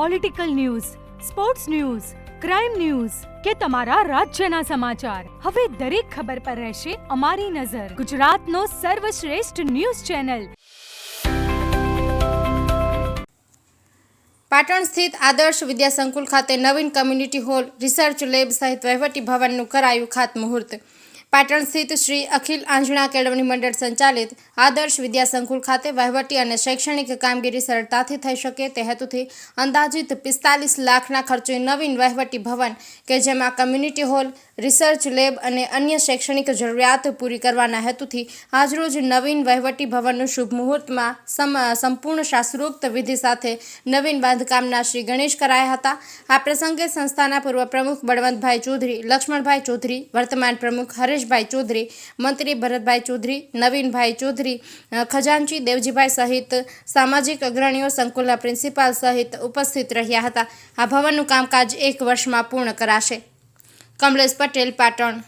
Political news sports news crime news કે તમારા રાજ્યના સમાચાર. હવે દરેક ખબર પર રહેશે અમારી નજર. ગુજરાતનો સર્વશ્રેષ્ઠ ન્યૂઝ ચેનલ. પાટણ સ્થિત આદર્શ વિદ્યા સંકુલ ખાતે નવીન કમ્યુનિટી હોલ રિસર્ચ લેબ સહિત વહીવટી ભવનનું કરાયું ખાતમુહૂર્ત. પાટણ સ્થિત શ્રી અખિલ આંજણા કેળવણી મંડળ સંચાલિત આદર્શ વિદ્યા સંકુલ ખાતે વહીવટી અને શૈક્ષણિક કામગીરી સરળતાથી થઈ શકે તે હેતુથી અંદાજિત પિસ્તાલીસ લાખના ખર્ચે નવીન વહીવટી ભવન કે જેમાં કમ્યુનિટી હોલ, રિસર્ચ લેબ અને અન્ય શૈક્ષણિક જરૂરિયાત પૂરી કરવાના હેતુથી આજરોજ નવીન વહીવટી ભવનનું શુભ મુહૂર્તમાં સંપૂર્ણ શાસ્ત્રોક્ત વિધિ સાથે નવીન બાંધકામના શ્રી ગણેશ કરાયા હતા. આ પ્રસંગે સંસ્થાના પૂર્વ પ્રમુખ બળવંતભાઈ ચૌધરી, લક્ષ્મણભાઈ ચૌધરી, વર્તમાન પ્રમુખ હરેશભાઈ ચૌધરી, મંત્રી ભરતભાઈ ચૌધરી, નવીનભાઈ ચૌધરી ખજાનચી દેવજીભાઈ સહિત સામાજિક અગ્રણીઓ સંકુલના પ્રિન્સિપાલ સહિત ઉપસ્થિત રહ્યા હતા. આ ભવનનું કામકાજ એક વર્ષમાં પૂર્ણ કરાશે. કમલેશ પટેલ, પાટણ.